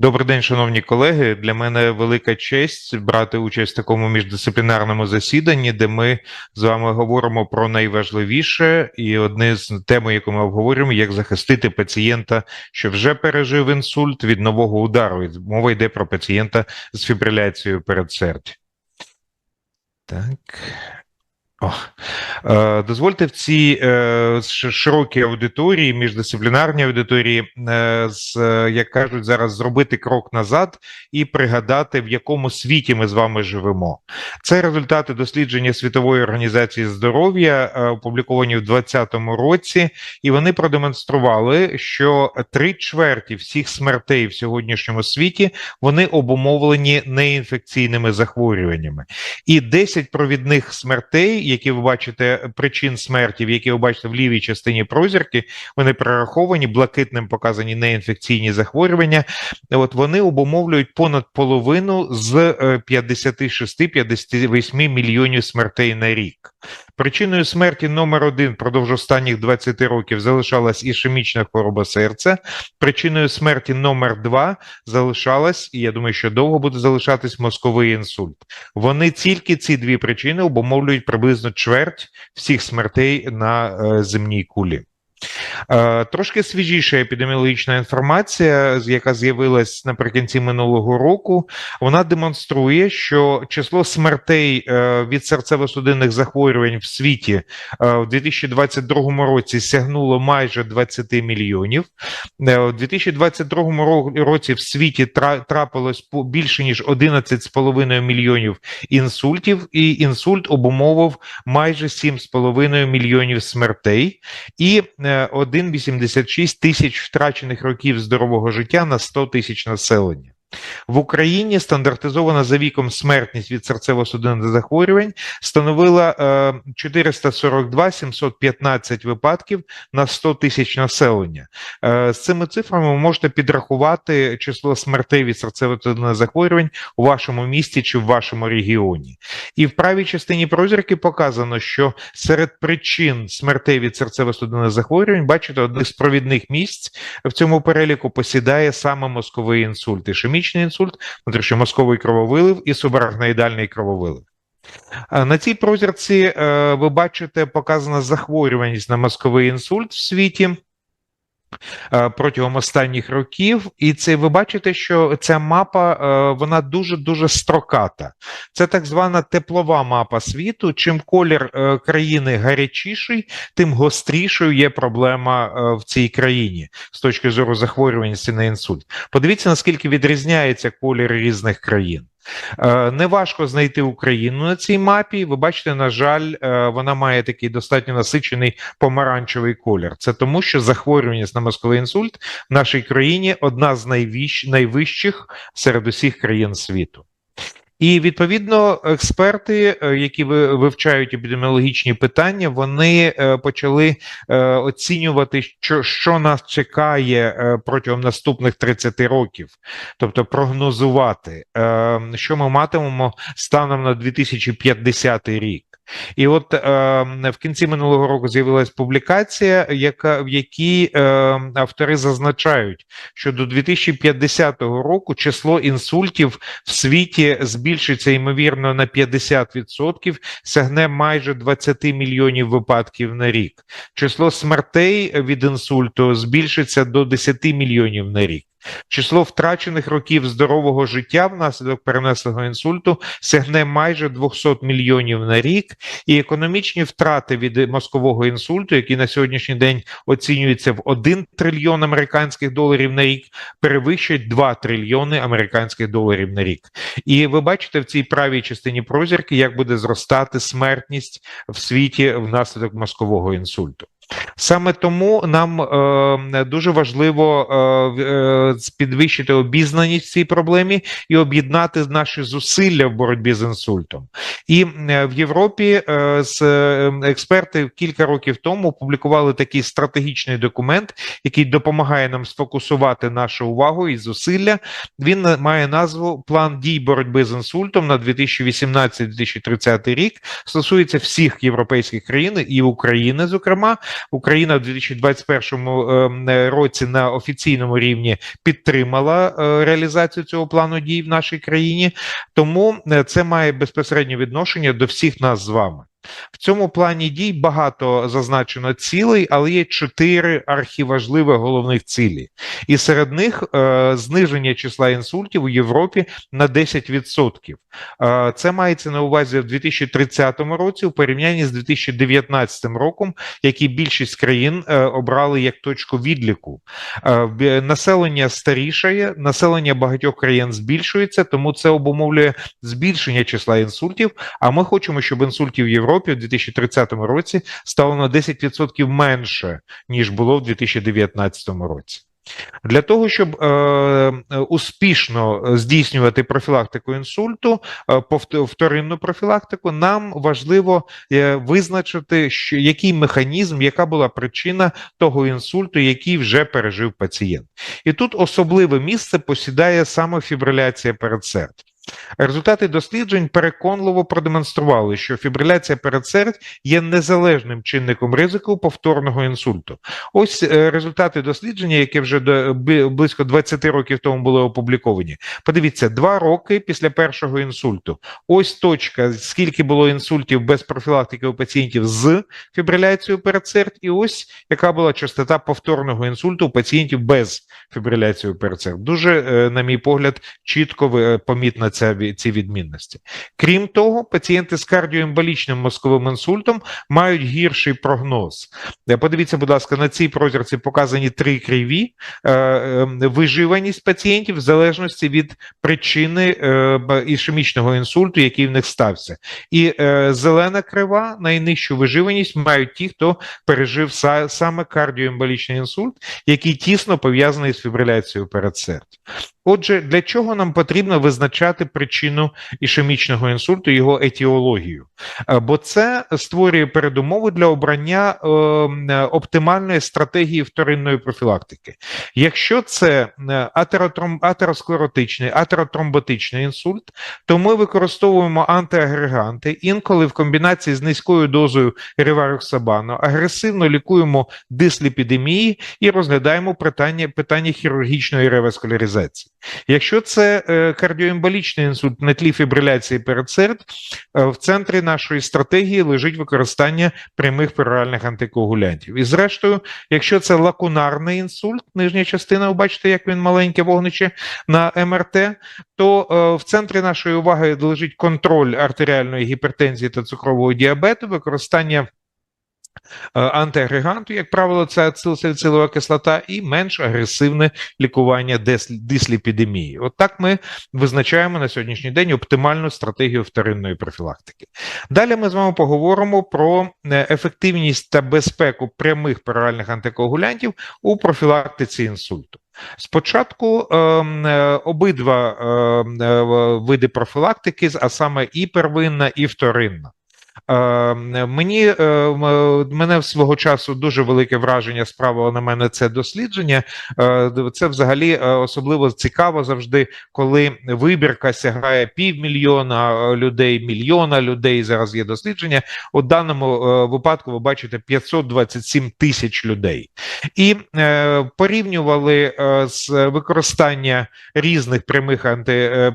Добрий день, шановні колеги. Для мене велика честь брати участь в такому міждисциплінарному засіданні, де ми з вами говоримо про найважливіше і одне з тем, яку ми обговорюємо, як захистити пацієнта, що вже пережив інсульт від нового удару. Мова йде про пацієнта з фібриляцією передсердя. Так. Е, Дозвольте в цій е, широкій аудиторії, міждисциплінарній аудиторії, е, з, як кажуть зараз, зробити крок назад і пригадати, в якому світі ми з вами живемо. Це результати дослідження Світової організації здоров'я, опубліковані в 2020 році, і вони продемонстрували, що три чверті всіх смертей в сьогоднішньому світі вони обумовлені неінфекційними захворюваннями. І 10 провідних смертей, які ви бачите, причин смерті, які ви бачите в лівій частині прозірки, вони прораховані, блакитним показані неінфекційні захворювання. От вони обумовлюють понад половину з е, 56-58 мільйонів смертей на рік. Причиною смерті номер один впродовж останніх 20 років залишалась ішемічна хвороба серця. Причиною смерті номер два залишалась, і я думаю, що довго буде залишатись мозковий інсульт. Вони тільки ці дві причини обумовлюють приблизно чверть всіх смертей на е, земній кулі. Е, Трошки свіжіша епідеміологічна інформація, яка з'явилась наприкінці минулого року, вона демонструє, що число смертей е, від серцево-судинних захворювань в світі е, в 2022 році сягнуло майже 20 мільйонів. У 2022 році в світі трапилось більше ніж 11,5 мільйонів інсультів, і інсульт обумовив майже 7,5 мільйонів смертей і 1,86 тисяч втрачених років здорового життя на 100 тисяч населення. В Україні стандартизована за віком смертність від серцево-судинних захворювань становила е, 442 715 випадків на 100 тисяч населення. Е, з цими цифрами ви можете підрахувати число смертей від серцево-судинних захворювань у вашому місті чи в вашому регіоні. І в правій частині прозірки показано, що серед причин смертей від серцево-судинних захворювань, бачите, одне з провідних місць в цьому переліку посідає саме мозковий інсульт, ішемічний інсульт, внутрішньомозковий крововилив і субарахноїдальний крововилив. На цій прозірці е, ви бачите показана захворюваність на мозковий інсульт в світі. Е, Протягом останніх років, і це ви бачите, що ця мапа е, вона дуже дуже строката. Це так звана теплова мапа світу. Чим колір е, країни гарячіший, тим гострішою є проблема в цій країні з точки зору захворюваності на інсульт. Подивіться, наскільки відрізняється колір різних країн. Е, Неважко знайти Україну на цій мапі. Ви бачите, на жаль, е, вона має такий достатньо насичений помаранчевий колір. Це тому, що захворюваність на мозковий інсульт в нашій країні одна з найвищ, найвищих серед усіх країн світу. І відповідно експерти, е, які ви- вивчають епідеміологічні питання, вони е, почали е, оцінювати, що, що нас чекає протягом наступних 30 років, тобто прогнозувати, е, що ми матимемо станом на 2050 рік. І от е, в кінці минулого року з'явилась публікація, яка в якій е, автори зазначають, що до 2050 року число інсультів в світі збільшиться ймовірно на 50%, сягне майже 20 мільйонів випадків на рік. Число смертей від інсульту збільшиться до 10 мільйонів на рік. Число втрачених років здорового життя внаслідок перенесеного інсульту сягне майже 200 мільйонів на рік, і економічні втрати від мозкового інсульту, які на сьогоднішній день оцінюються в 1 трильйон американських доларів на рік, перевищують 2 трильйони американських доларів на рік. І ви бачите в цій правій частині прозірки, як буде зростати смертність в світі внаслідок мозкового інсульту. Саме тому нам е, дуже важливо е, е, підвищити обізнаність цій проблемі і об'єднати наші зусилля в боротьбі з інсультом. І е, в Європі е, з е, експерти кілька років тому опублікували такий стратегічний документ, який допомагає нам сфокусувати нашу увагу і зусилля. Він має назву План дій боротьби з інсультом на 2018-2030 рік. Стосується всіх європейських країн і України, зокрема. Україна в 2021 е, році на офіційному рівні підтримала е, реалізацію цього плану дій в нашій країні, тому е, це має безпосереднє відношення до всіх нас з вами. В цьому плані дій багато зазначено цілей, але є чотири архіважливі головних цілі, і серед них е, зниження числа інсультів у Європі на 10%. Е, це мається на увазі в 2030 році у порівнянні з 2019 роком, який більшість країн е, обрали як точку відліку. Е, населення старішає, населення багатьох країн збільшується, тому це обумовлює збільшення числа інсультів. А ми хочемо, щоб інсультів в Європі у 2030 році стало на 10% менше ніж було в 2019 році. Для того щоб е, успішно здійснювати профілактику інсульту, е, вторинну профілактику, нам важливо е, визначити, що який механізм, яка була причина того інсульту, який вже пережив пацієнт, і тут особливе місце посідає саме фібриляція передсердь. Результати досліджень переконливо продемонстрували, що фібриляція передсердь є незалежним чинником ризику повторного інсульту. Ось е, результати дослідження, які вже близько 20 років тому були опубліковані. Подивіться, два роки після першого інсульту. Ось точка, скільки було інсультів без профілактики у пацієнтів з фібриляцією передсердь, і ось яка була частота повторного інсульту у пацієнтів без фібриляції передсердь. Дуже, е, на мій погляд, чітко е, помітна ця ці відмінності. Крім того, пацієнти з кардіоемболічним мозковим інсультом мають гірший прогноз. Е, подивіться, будь ласка, на цій прозірці показані три криві е, е, виживаність пацієнтів в залежності від причини ішемічного інсульту, який в них стався. І зелена крива, найнижчу виживаність мають ті, хто пережив саме кардіоемболічний інсульт, який тісно пов'язаний з фібриляцією передсердь. Отже, для чого нам потрібно визначати причину ішемічного інсульту, його етіологію? Е, бо це створює передумови для обрання е, оптимальної стратегії вторинної профілактики. Якщо це е, атеросклеротичний, атеротромботичний інсульт, то ми використовуємо антиагреганти, інколи в комбінації з низькою дозою ревароксабану, агресивно лікуємо дисліпідемії і розглядаємо питання, питання хірургічної реваскуляризації. Якщо це кардіоемболічний інсульт на тлі фібриляції передсерд, е, в центрі нашої стратегії лежить використання прямих пероральних антикоагулянтів. І зрештою, якщо це лакунарний інсульт, нижня частина, ви бачите, як він маленьке вогниче на МРТ, то е, в центрі нашої уваги лежить контроль артеріальної гіпертензії та цукрового діабету, використання. Е, антиагреганту, як правило, це ацилсаліцилова кислота, і менш агресивне лікування дисліпідемії. От так ми визначаємо на сьогоднішній день оптимальну стратегію вторинної профілактики. Далі ми з вами поговоримо про е, ефективність та безпеку прямих пероральних антикоагулянтів у профілактиці інсульту. Спочатку ем, е, обидва ем, види профілактики, а саме і первинна, і вторинна. Ем, мені е, мене свого часу дуже велике враження справило на мене це дослідження. Е, це взагалі е, особливо цікаво завжди, коли вибірка сягає півмільйона людей, мільйона людей. Зараз є дослідження. У даному випадку ви бачите 527 тисяч людей, і порівнювали з використання різних прямих анти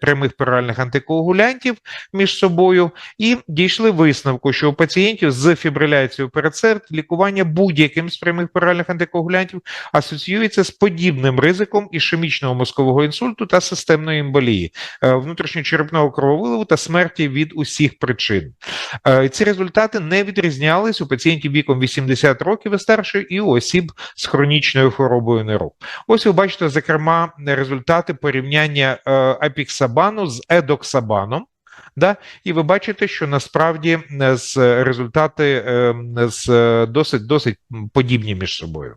прямих пероральних антикоагулянтів між собою і дійшли висновку, що у пацієнтів з фібриляцією передсерд лікування будь-яким з прямих пероральних антикоагулянтів асоціюється з подібним ризиком ішемічного мозкового інсульту та системної емболії, е, внутрішньочерепного крововиливу та смерті від усіх причин. Е, ці результати не відрізнялись у пацієнтів віком 80 років і старше, і у осіб з хронічною хворобою нирок. Ось ви бачите, зокрема, результати порівняння е, апіксабану з едоксабаном. Да? І ви бачите, що насправді е, з результати е, з е, досить досить подібні між собою.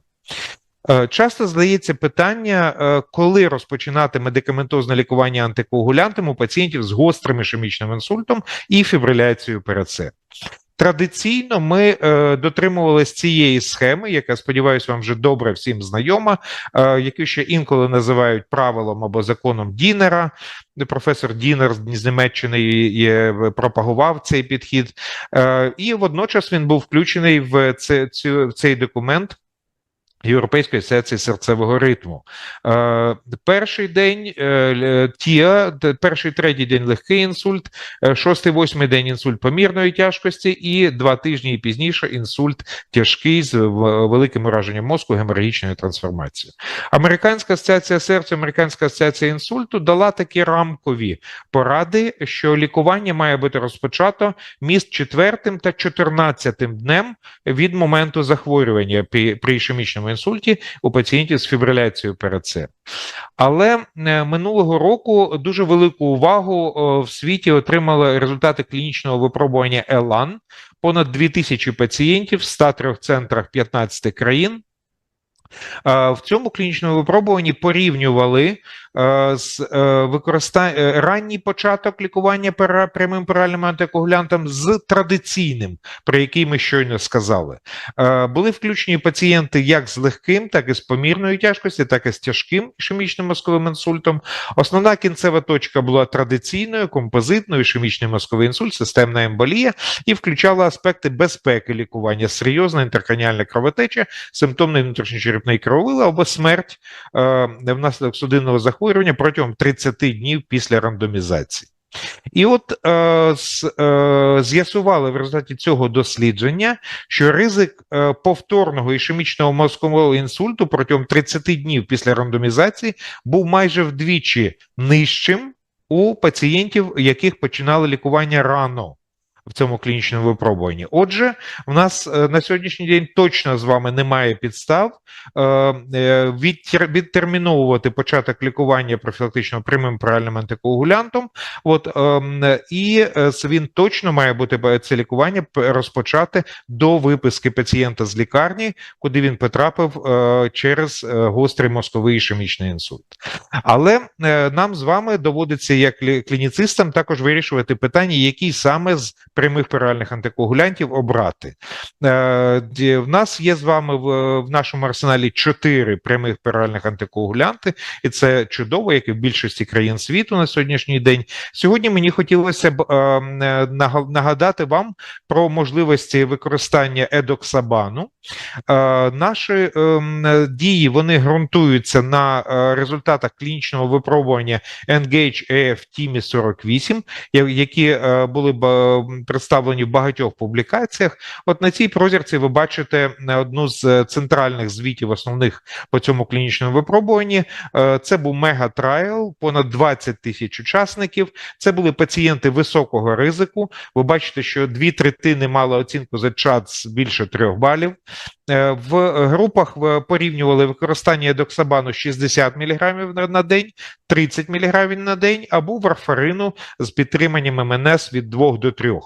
Часто здається питання, коли розпочинати медикаментозне лікування антикоагулянтом у пацієнтів з гострим ішемічним інсультом і фібриляцією передсердь. Традиційно ми е, дотримувалися цієї схеми, яка сподіваюся, вам вже добре всім знайома, е, яку ще інколи називають правилом або законом Дінера. Професор Дінер з Німеччини є, пропагував цей підхід, е, і водночас він був включений в, це, в цей документ. Європейської асоціації серцевого ритму. Е, Перший день е, ТІА, перший третій день легкий інсульт, е, шостий, восьмий день інсульт помірної тяжкості, і два тижні пізніше інсульт тяжкий з великим ураженням мозку, геморагічною трансформацією. Американська асоціація серця, Американська асоціація інсульту дала такі рамкові поради, що лікування має бути розпочато між четвертим та чотирнадцятим днем від моменту захворювання при ішемічному інсульті у пацієнтів з фібриляцією перед. Але е, минулого року дуже велику увагу в світі отримали результати клінічного випробування ЕЛАН. Понад 2000 пацієнтів в 103 центрах 15 країн. В цьому клінічному випробуванні порівнювали Е, з е, е, ранній початок лікування прямим перальним антикоагулянтом з традиційним, про який ми щойно сказали. Були включені пацієнти як з легким, так і з помірною тяжкості, так і з тяжким ішемічним мозковим інсультом. Основна кінцева точка була традиційною, композитною, ішемічний мозковий інсульт, системна емболія і включала аспекти безпеки лікування, серйозна інтерканіальна кровотеча, симптомний внутрішньочерепний крововили або смерть внаслідок судинного захворювання захворювання протягом 30 днів після рандомізації. І от е, е, з'ясували в результаті цього дослідження, що ризик е, повторного ішемічного мозкового інсульту протягом 30 днів після рандомізації був майже вдвічі нижчим у пацієнтів, яких починали лікування рано в цьому клінічному випробуванні. Отже, в нас е, на сьогоднішній день точно з вами немає підстав е, е, відтерміновувати початок лікування профілактичного прямим правильним антикоагулянтом. От і він точно має бути це лікування розпочати до виписки пацієнта з лікарні, куди він потрапив через гострий мозковий ішемічний інсульт. Але нам з вами доводиться як клініцистам також вирішувати питання, які саме з прямих перальних антикоагулянтів обрати. Е, в нас є з вами в, нашому арсеналі чотири прямих перальних антикоагулянти, і це чудово, як і в більшості країн світу на сьогоднішній день. Сьогодні мені хотілося б е, нагадати вам про можливості використання едоксабану. Е, наші дії вони ґрунтуються на результатах клінічного випробування Engage AF TIMI 48, які були б представлені в багатьох публікаціях. От на цій прозірці ви бачите одну з центральних звітів основних по цьому клінічному випробуванні. Е, це був мегатрайл, понад 20 тисяч учасників. Це були пацієнти високого ризику. Ви бачите, що дві третини мали оцінку за час більше трьох балів. Е, в групах порівнювали використання едоксабану 60 мг на день, 30 мг на день, або варфарину з підтриманням МНС від 2 до 3.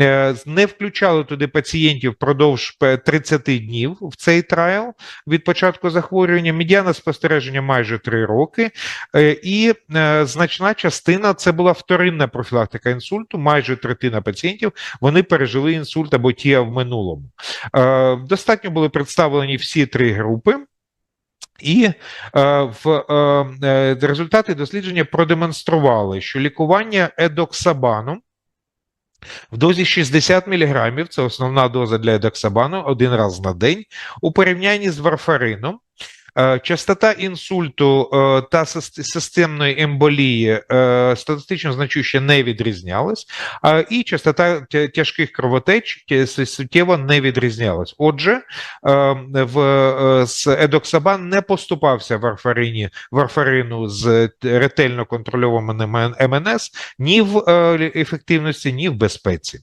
Е, не включали туди пацієнтів впродовж 30 днів в цей трайл від початку захворювання. Медіана спостереження майже 3 роки, е, і значна частина це була вторинна профілактика інсульту. Майже третина пацієнтів вони пережили інсульт або тія в минулому. Достатньо були представлені всі три групи. І е, в е, е, результати дослідження продемонстрували, що лікування едоксабаном в дозі 60 мг, це основна доза для едоксабану один раз на день, у порівнянні з варфарином, частота інсульту е, та системної емболії е, статистично значуще не відрізнялась, і частота тяжких кровотеч суттєво не відрізнялась. Отже, в едоксабан не поступався варфарині, варфарину з ретельно контрольованим МНС ні в ефективності, ні в безпеці.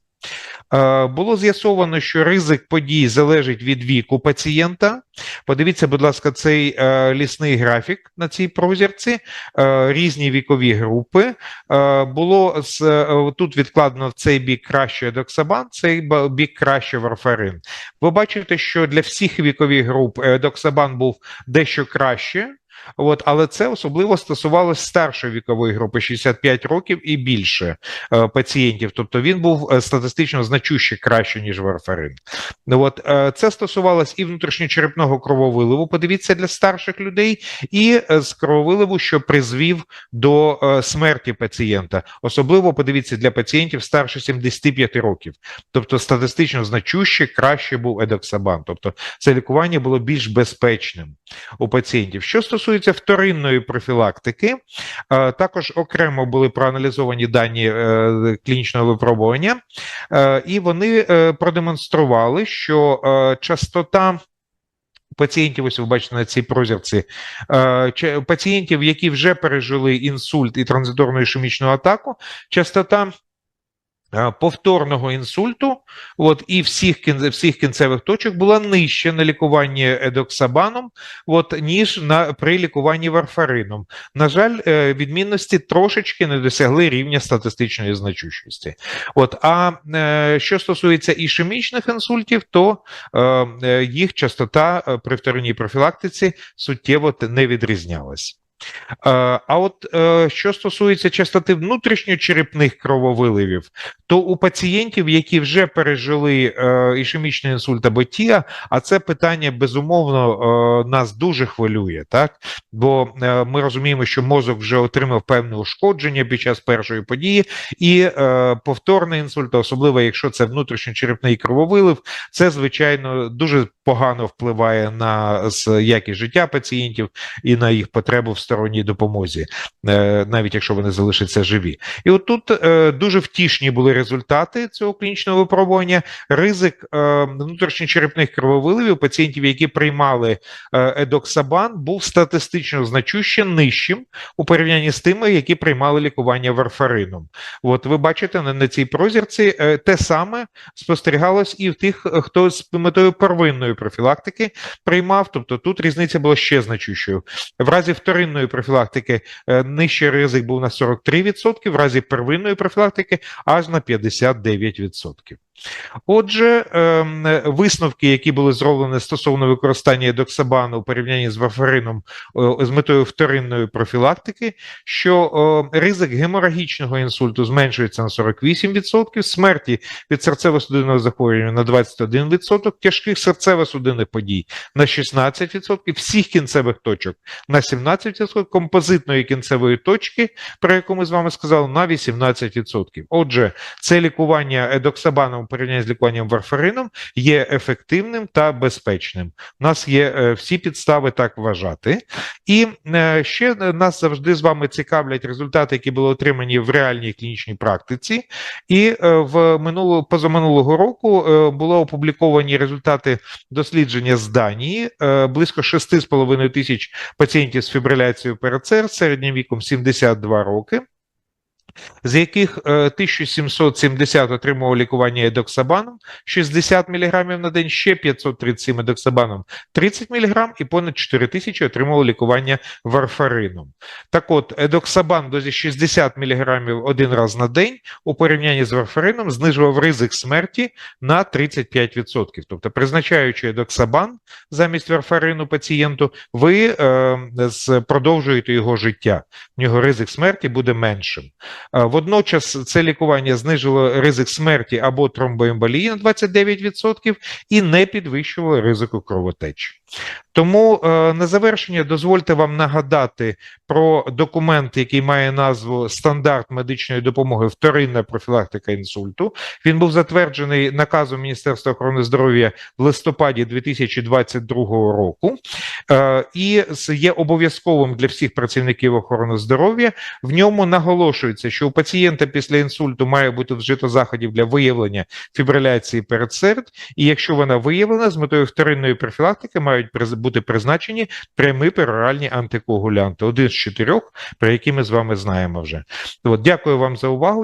Е, було з'ясовано, що ризик подій залежить від віку пацієнта. Подивіться, будь ласка, цей е, лісний графік на цій прозірці, е, різні вікові групи. Було тут відкладено в цей бік краще доксабан, цей бік краще варфарин. Ви бачите, що для всіх вікових груп доксабан був дещо краще. От, але це особливо стосувалося старшої вікової групи 65 років і більше е, пацієнтів. Тобто він був е, статистично значуще краще, ніж варфарин. Ну, От, е, це стосувалось і внутрішньочерепного крововиливу, подивіться для старших людей, і е, з крововиливу, що призвів до е, смерті пацієнта. Особливо подивіться для пацієнтів старше 75 років. Тобто статистично значуще краще був едоксабан. Тобто це лікування було більш безпечним у пацієнтів. Що стосується вторинної профілактики, е, також окремо були проаналізовані дані е, клінічного випробування, е, і вони продемонстрували, що частота. Пацієнтів, ось ви бачите на цій прозірці, пацієнтів, які вже пережили інсульт і транзиторну ішемічну атаку, частота повторного інсульту от, і всіх, кін- всіх кінцевих точок була нижча на лікуванні едоксабаном, от, ніж на, при лікуванні варфарином. На жаль, е, відмінності трошечки не досягли рівня статистичної значущості. От, а е, що стосується ішемічних інсультів, то е, е, їх частота е, при вторинній профілактиці суттєво не відрізнялась. Е, А от е, що стосується частоти внутрішньочерепних крововиливів, то у пацієнтів, які вже пережили е, ішемічний інсульт або ТІА, а це питання безумовно нас дуже хвилює, так? Бо ми розуміємо, що мозок вже отримав певне ушкодження під час першої події, і повторний інсульт, особливо якщо це внутрішньочерепний крововилив, це звичайно дуже погано впливає на якість життя пацієнтів і на їх потребу в сторонній допомозі, е, навіть якщо вони залишаться живі. І от тут е, дуже втішні були результати цього клінічного випробування. Ризик е, внутрішньочерепних крововиливів пацієнтів, які приймали едоксабан, був статистично значуще нижчим у порівнянні з тими, які приймали лікування варфарином. От ви бачите на, цій прозірці те саме спостерігалось і в тих, хто з метою первинної профілактики приймав. Тобто тут різниця була ще значущою. В разі вторинної профілактики е, нижчий ризик був на 43%, в разі первинної профілактики аж на 59%. Отже, ем, висновки, які були зроблені стосовно використання едоксабану у порівнянні з варфарином е, з метою вторинної профілактики, що е, ризик геморагічного інсульту зменшується на 48%, смерті від серцево-судинного захворювання на 21%, тяжких серцево-судинних подій на 16%, всіх кінцевих точок на 17%, композитної кінцевої точки, про яку ми з вами сказали, на 18%. Отже, це лікування едоксабаном порівнянні з лікуванням варфарином є ефективним та безпечним. У нас є е, всі підстави так вважати. І е, ще нас завжди з вами цікавлять результати, які були отримані в реальній клінічній практиці. І е, в минулого позаминулого року е, було опубліковані результати дослідження з Данії. Е, Близько 6,5 тисяч пацієнтів з фібриляцією перед середнім віком 72 роки. З яких е, 1770 отримували лікування едоксабаном 60 мг на день, ще 537 едоксабаном 30 мг і понад 4 тисячі отримували лікування варфарином. Так от, едоксабан в дозі 60 мг один раз на день у порівнянні з варфарином знижував ризик смерті на 35%. Тобто, призначаючи едоксабан замість варфарину пацієнту, ви е, продовжуєте його життя. В нього ризик смерті буде меншим. Е, Водночас це лікування знижило ризик смерті або тромбоемболії на 29% і не підвищувало ризику кровотечі. Тому е, на завершення дозвольте вам нагадати про документ, який має назву Стандарт медичної допомоги вторинна профілактика інсульту. Він був затверджений наказом Міністерства охорони здоров'я в листопаді 2022 року е, і є обов'язковим для всіх працівників охорони здоров'я. В ньому наголошується, що у пацієнта після інсульту має бути вжито заходів для виявлення фібриляції передсерд, і якщо вона виявлена, з метою вторинної профілактики мають приз- бути призначені прямі пероральні антикоагулянти, один з чотирьох, про які ми з вами знаємо вже. От, дякую вам за увагу.